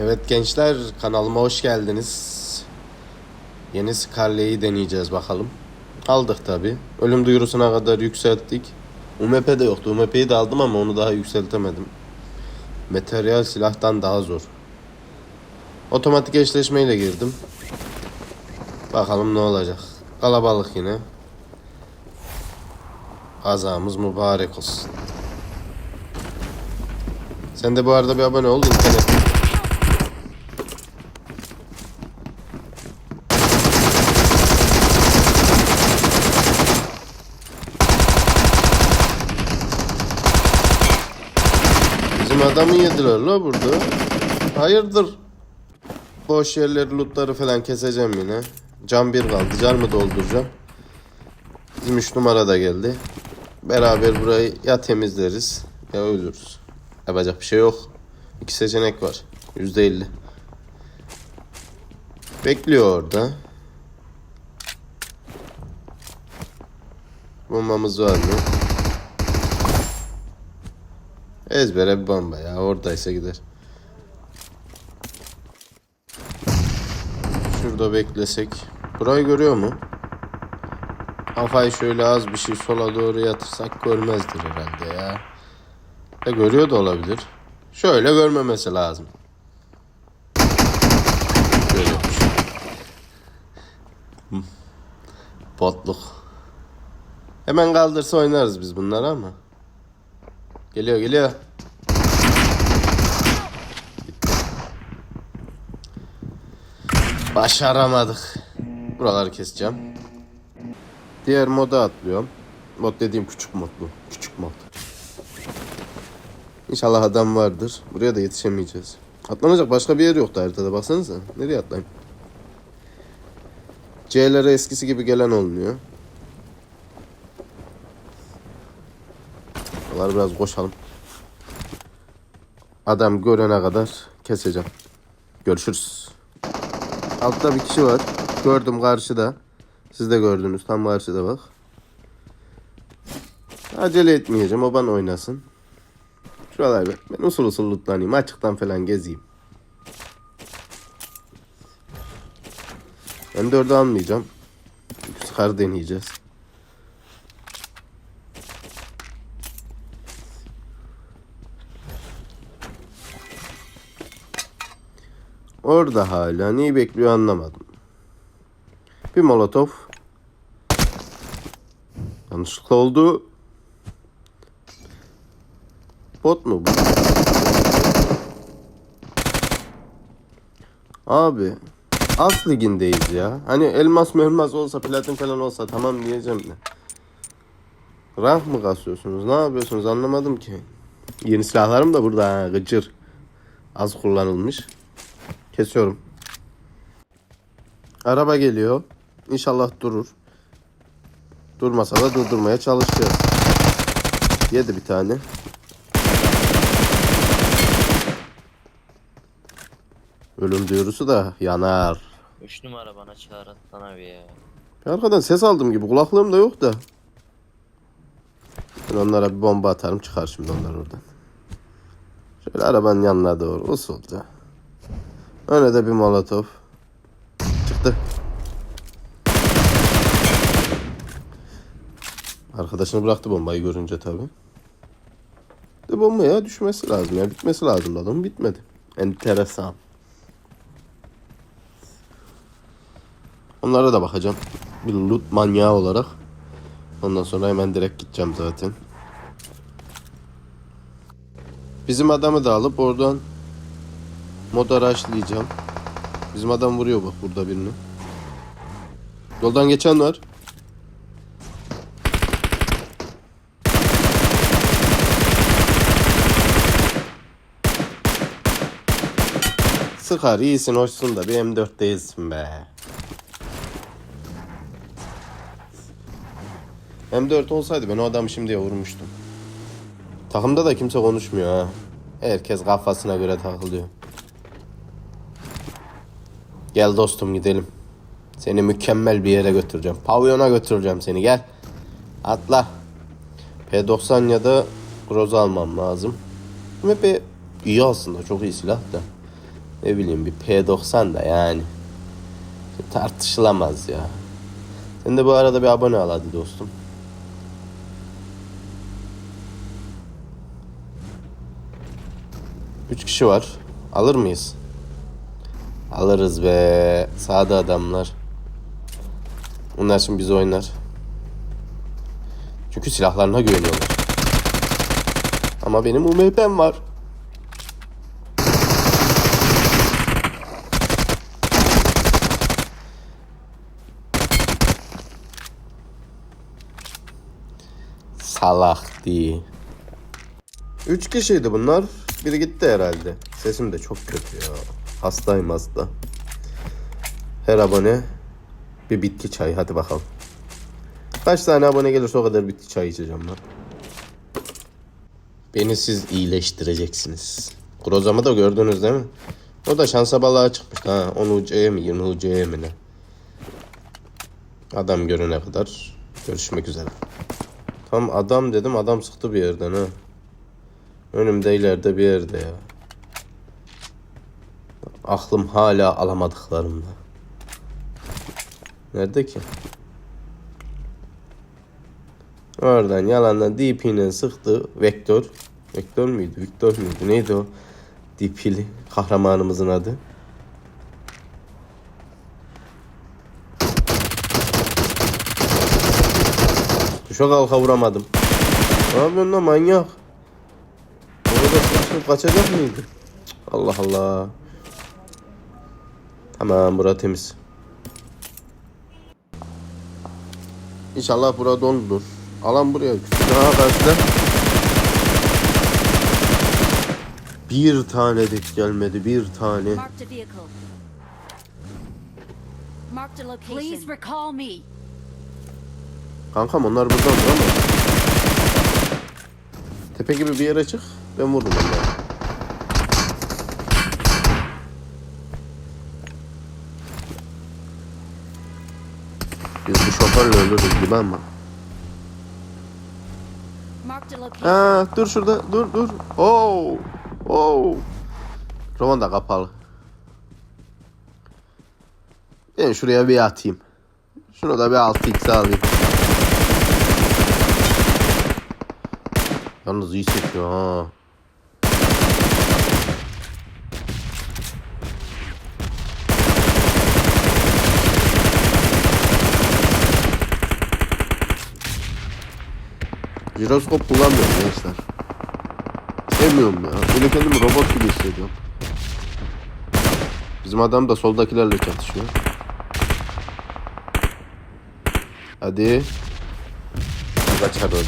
Evet gençler kanalıma hoş geldiniz. Yeni Scarlet'i deneyeceğiz bakalım. Aldık tabi. Ölüm duyurusuna kadar yükselttik. UMP de yoktu. UMP'yi de aldım ama onu daha yükseltemedim. Materyal silahtan daha zor. Otomatik eşleşmeyle girdim. Bakalım ne olacak. Kalabalık yine. Kazamız mübarek olsun. Sen de bu arada bir abone ol internet. Adamı yediler la burada. Hayırdır? Boş yerleri, lootları falan keseceğim yine. Can bir kaldı. Can mı dolduracağım? Bizim 3 numara da geldi. Beraber burayı ya temizleriz ya ölürüz. Yapacak bir şey yok. İki seçenek var. Yüzde elli. Bekliyor orada. Bombamız var mı? Ezbere bir bomba ya. Oradaysa gider. Şurada beklesek. Burayı görüyor mu? Kafayı şöyle az bir şey sola doğru yatırsak görmezdir herhalde ya. E görüyor da olabilir. Şöyle görmemesi lazım. Görüyormuş. Hı. Potluk. Hemen kaldırsa oynarız biz bunları ama. Geliyor geliyor. Başaramadık. Buraları keseceğim. Diğer moda atlıyorum. Mod dediğim küçük mod bu. Küçük mod. İnşallah adam vardır. Buraya da yetişemeyeceğiz. Atlanacak başka bir yer yoktu haritada baksanıza. Nereye atlayayım? C'lere eskisi gibi gelen olmuyor. Buraları biraz koşalım. Adam görene kadar keseceğim. Görüşürüz. Altta bir kişi var. Gördüm karşıda. Siz de gördünüz tam karşıda bak. Acele etmeyeceğim o bana oynasın. Şuralar ben, ben usul usul lootlanayım. Açıktan falan gezeyim. Ben dördü almayacağım. Sıkar deneyeceğiz. Orada hala neyi bekliyor anlamadım. Bir molotof. Yanlışlıkla oldu. Bot mu bu? Abi As ligindeyiz ya. Hani elmas melmas olsa platin falan olsa tamam diyeceğim de. Rank mı kasıyorsunuz? Ne yapıyorsunuz? Anlamadım ki. Yeni silahlarım da burada ha. Gıcır. Az kullanılmış. Kesiyorum. Araba geliyor. İnşallah durur. Durmasa da durdurmaya çalışacağız. Yedi bir tane. Ölüm duyurusu da yanar. 3 numara bana çağır atlan abi ya. Arkadan ses aldım gibi. Kulaklığım da yok da. Ben onlara bir bomba atarım çıkar şimdi onlar oradan. Şöyle arabanın yanına doğru usulca. Öne de bir molotof. Çıktı. Arkadaşını bıraktı bombayı görünce tabi. De bomba ya düşmesi lazım ya. Bitmesi lazım adam bitmedi. Enteresan. Onlara da bakacağım. Bir loot manyağı olarak. Ondan sonra hemen direkt gideceğim zaten. Bizim adamı da alıp oradan mod araçlayacağım. Bizim adam vuruyor bak burada birini. Yoldan geçen var. Sıkar iyisin hoşsun da bir M4 değilsin be. M4 olsaydı ben o adamı şimdiye vurmuştum. Takımda da kimse konuşmuyor ha. Herkes kafasına göre takılıyor. Gel dostum gidelim. Seni mükemmel bir yere götüreceğim. Pavyona götüreceğim seni gel. Atla. P90 ya da Groza almam lazım. MP iyi aslında çok iyi silah da. Ne bileyim bir P90 da yani. Tartışılamaz ya. Sen de bu arada bir abone ol hadi dostum. Üç kişi var. Alır mıyız? Alırız be. Sağda adamlar. Bunlar şimdi bizi oynar. Çünkü silahlarına güveniyorlar. Ama benim UMP'm var. Salak diye. Üç kişiydi bunlar. Biri gitti herhalde. Sesim de çok kötü ya. Hastayım hasta. Her abone bir bitki çayı. Hadi bakalım. Kaç tane abone gelirse o kadar bitki çayı içeceğim ben. Beni siz iyileştireceksiniz. Krozamı da gördünüz değil mi? O da şansa balığa çıkmış. Ha 10 UC'ye mi 20 UC'ye mi ne? Adam görene kadar görüşmek üzere. Tam adam dedim adam sıktı bir yerden ha. Önümde ileride bir yerde ya. Aklım hala alamadıklarımda. Nerede ki? Oradan yalandan DP'yle sıktı. Vektör. Vektör müydü? Victor müydü? Neydi o? DP'li kahramanımızın adı. Tuşa kalka vuramadım. Ne yapıyorsun lan manyak? Orada kaçacak mıydı? Allah Allah. Tamam bura temiz. İnşallah bura dondur. Alan buraya küçük. Aha karşıda. Bir tane de gelmedi. Bir tane. Please recall me. Kankam onlar buradan ama. Tepe gibi bir yere çık. Ben vururum onları. Biz bu şoförle ölürüz gibi ama. Ha, dur şurada. Dur dur. Oo. Oo. Roman da kapalı. Ben şuraya bir atayım. Şunu da bir 6x alayım. Yalnız iyi sekiyor ha. Jiroskop kullanmıyorum gençler. Sevmiyorum ya. Böyle kendimi robot gibi hissediyorum. Bizim adam da soldakilerle çatışıyor. Hadi. Kaçar orada.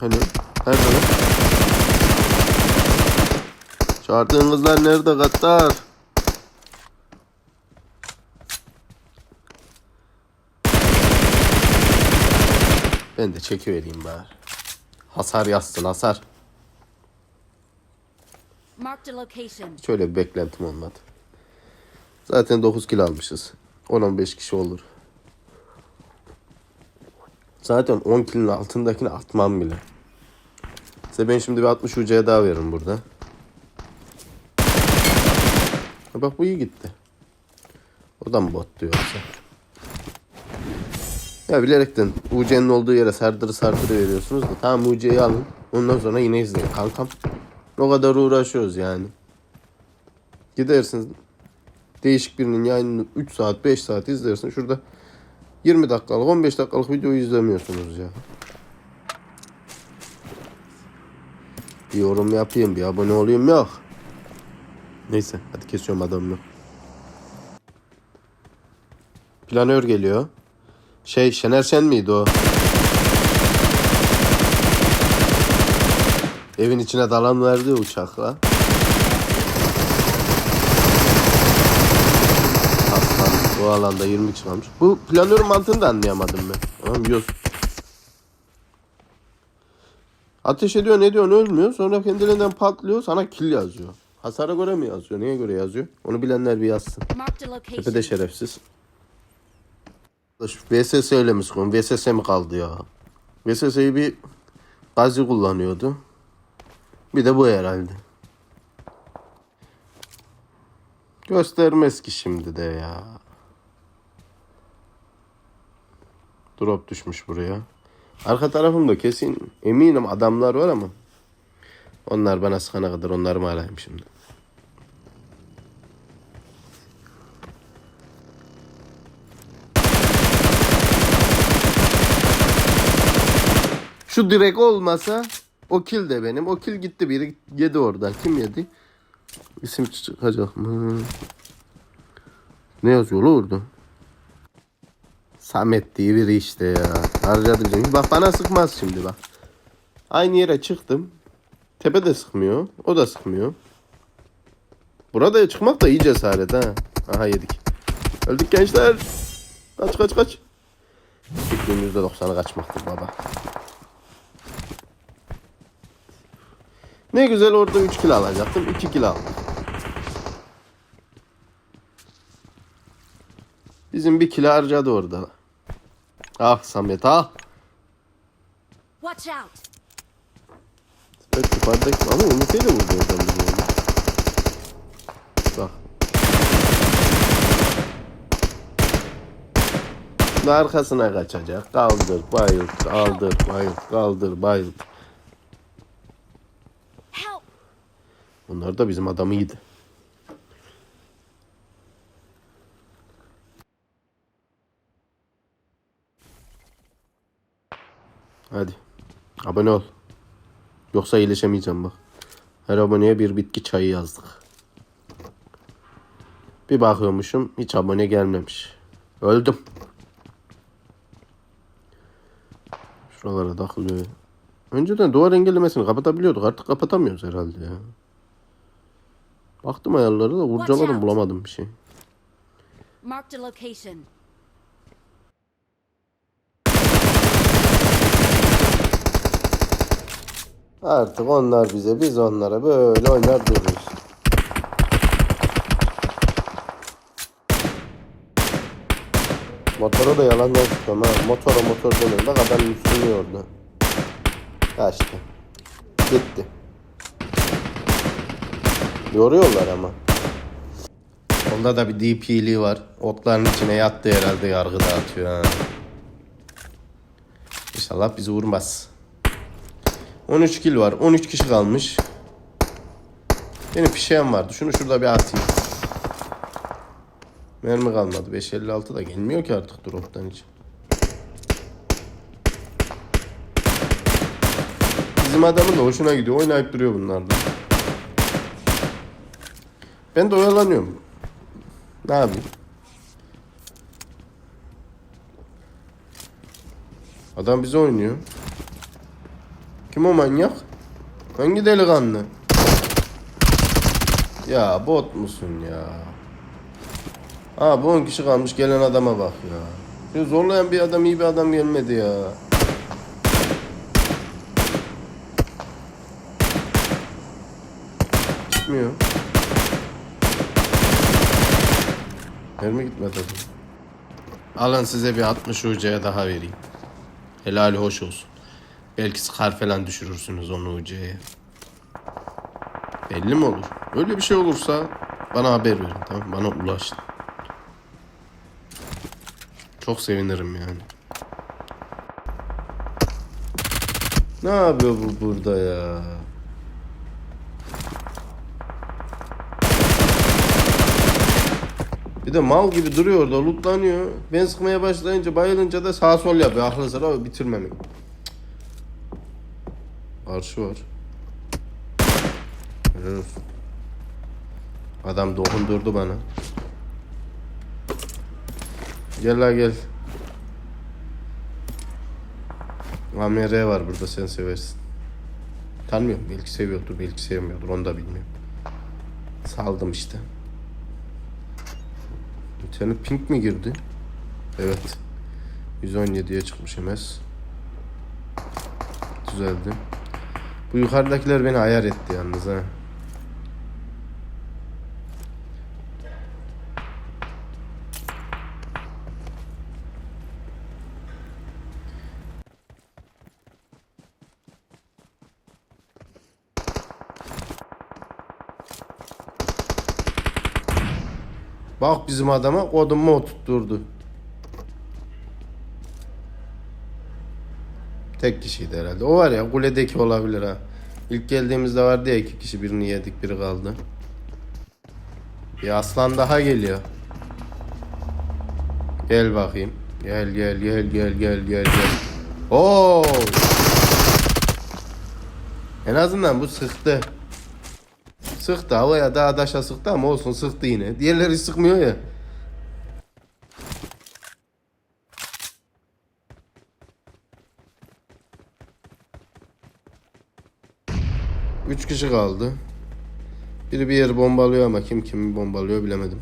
Hani? Nerede lan? Çağırdığın kızlar nerede Gattar? Ben de çekivereyim bari. Hasar yazsın hasar. Hiç öyle bir beklentim olmadı. Zaten 9 kilo almışız. 10-15 kişi olur. Zaten 10 kilonun altındakini atmam bile. Size ben şimdi bir 60 ucuya daha veririm burada. Bak bu iyi gitti. O da mı bot diyor yoksa? Ya bilerekten UC'nin olduğu yere sardırı sardırı veriyorsunuz da tamam UC'yi alın. Ondan sonra yine izleyin kankam. O kadar uğraşıyoruz yani. Gidersiniz değişik birinin yayınını 3 saat 5 saat izlersin. Şurada 20 dakikalık 15 dakikalık videoyu izlemiyorsunuz ya. Bir yorum yapayım bir abone olayım yok. Neyse hadi kesiyorum adamını. Planör geliyor. Şey Şener Şen miydi o? Evin içine dalan verdi uçakla. Aslan bu alanda 20 kişi kalmış. Bu planörün mantığını da anlayamadım ben. Tamam yiyoruz. Ateş ediyor ne diyor ölmüyor. Sonra kendiliğinden patlıyor sana kill yazıyor. Hasara göre mi yazıyor? Neye göre yazıyor? Onu bilenler bir yazsın. Marked a location. Tepe de şerefsiz. VSS öyle mi sıkıyorum? VSS mi kaldı ya? VSS'yi bir Gazi kullanıyordu. Bir de bu herhalde. Göstermez ki şimdi de ya. Drop düşmüş buraya. Arka tarafımda kesin eminim adamlar var ama. Onlar bana sıkana kadar onları mı arayayım şimdi? Şu direk olmasa o kill de benim. O kill gitti biri yedi oradan. Kim yedi? İsim çıkacak mı? Ne yazıyor orada? Samet diye biri işte ya. Harcadı bizim. Bak bana sıkmaz şimdi bak. Aynı yere çıktım. Tepe de sıkmıyor. O da sıkmıyor. Burada çıkmak da iyi cesaret ha. Aha yedik. Öldük gençler. Kaç kaç kaç. Fikrim %90'ı kaçmaktır baba. Ne güzel orada 3 kilo alacaktım. 2 kilo aldım. Bizim bir kilo harcadı orada. Ah Samet ah. Watch out! Evet yukarıdaki ama Umut'u da vurdu oradan bizim oğlum. Bak. Şimdi arkasına kaçacak. Kaldır, bayılt, kaldır, bayılt, kaldır, bayılt. Bunlar da bizim adamı yedi. Hadi. Abone ol. Yoksa iyileşemeyeceğim bak. Her aboneye bir bitki çayı yazdık. Bir bakıyormuşum hiç abone gelmemiş. Öldüm. Şuralara takılıyor. Önceden duvar engellemesini kapatabiliyorduk. Artık kapatamıyoruz herhalde ya. Baktım ayarları da kurcaladım bulamadım bir şey. Marked a location. Artık onlar bize biz onlara böyle oynar dururuz. Motora da yalandan tutuyorum ha. Motora motor. Bak adam üstünü orada. Kaçtı. Gitti. Yoruyorlar ama. Onda da bir DP'li var. Otların içine yattı herhalde yargı dağıtıyor ha. İnşallah bizi vurmaz. 13 kill var. 13 kişi kalmış. Benim fişeğim vardı. Şunu şurada bir atayım. Mermi kalmadı. 556 da gelmiyor ki artık drop'tan hiç. Bizim adamın da hoşuna gidiyor. Oynayıp duruyor bunlardan. Ben de oyalanıyorum. Ne yapayım? Adam bize oynuyor. Kim o manyak? Hangi delikanlı? Ya bot musun ya? Ha bu 10 kişi kalmış gelen adama bak ya. Şu zorlayan bir adam iyi bir adam gelmedi ya. Gitmiyor. Mermi gitmedi adam. Alın size bir 60 ucaya daha vereyim. Helali hoş olsun. Belki skar falan düşürürsünüz onu ucuya. Belli mi olur? Öyle bir şey olursa bana haber verin tamam Bana ulaşın. Çok sevinirim yani. Ne yapıyor bu burada ya? Bir de mal gibi duruyor orada lootlanıyor. Ben sıkmaya başlayınca bayılınca da sağ sol yapıyor. Aklı sıra bitirmemek. Arşı var. Olsun. Adam dokundurdu bana. Gel la gel. AMR var burada sen seversin. Tanmıyorum belki seviyordur belki sevmiyordur onu da bilmiyorum. Saldım işte. İnternet pink mi girdi? Evet. 117'ye çıkmış MS. Düzeldi. Bu yukarıdakiler beni ayar etti yalnız ha. Bak bizim adama kodumu oturtturdu. Tek kişiydi herhalde. O var ya kuledeki olabilir ha. İlk geldiğimizde vardı ya iki kişi birini yedik biri kaldı. Bir aslan daha geliyor. Gel bakayım. Gel gel gel gel gel gel gel. Oo! En azından bu sıktı. Sıktı havaya daha daşa sıktı ama olsun sıktı yine. Diğerleri sıkmıyor ya. Üç kişi kaldı. Biri bir yeri bombalıyor ama kim kimi bombalıyor bilemedim.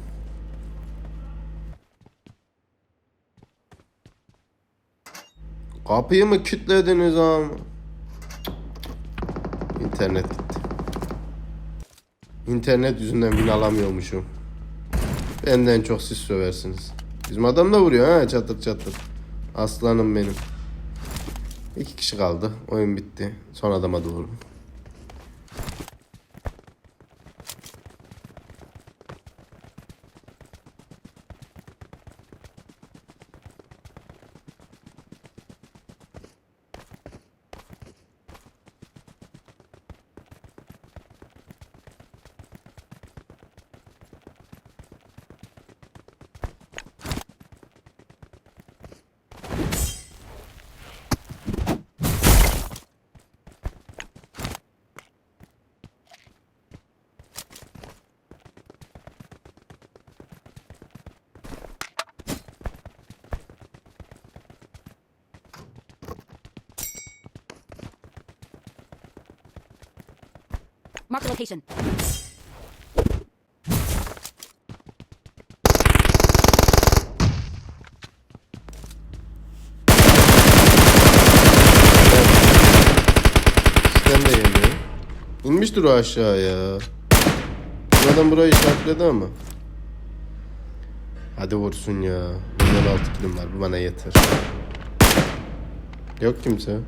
Kapıyı mı kilitlediniz ama? İnternet. İnternet yüzünden bin alamıyormuşum. Benden çok siz söversiniz. Bizim adam da vuruyor ha çatır çatır. Aslanım benim. İki kişi kaldı. Oyun bitti. Son adama doğru. Mark location. Sen de yemiyor. İnmiştir o aşağıya. Bu adam burayı işaretledi ama. Hadi vursun ya. Milyon altı kilim var. Bu bana yeter. Yok kimse.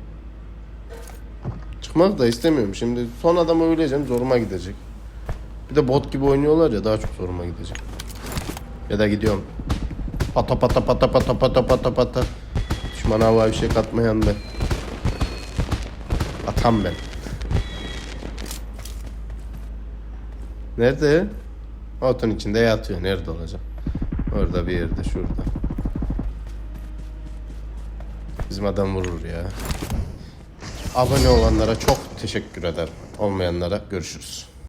Çıkmak da istemiyorum. Şimdi son adamı öleceğim. Zoruma gidecek. Bir de bot gibi oynuyorlar ya daha çok zoruma gidecek. Ya da gidiyorum. Pata pata pata pata pata pata pata. Düşmana havai bir şey katmayan ben. Atam ben. Nerede? Otun içinde yatıyor. Nerede olacak? Orada bir yerde, şurada. Bizim adam vurur ya. Abone olanlara çok teşekkür ederim. Olmayanlara görüşürüz.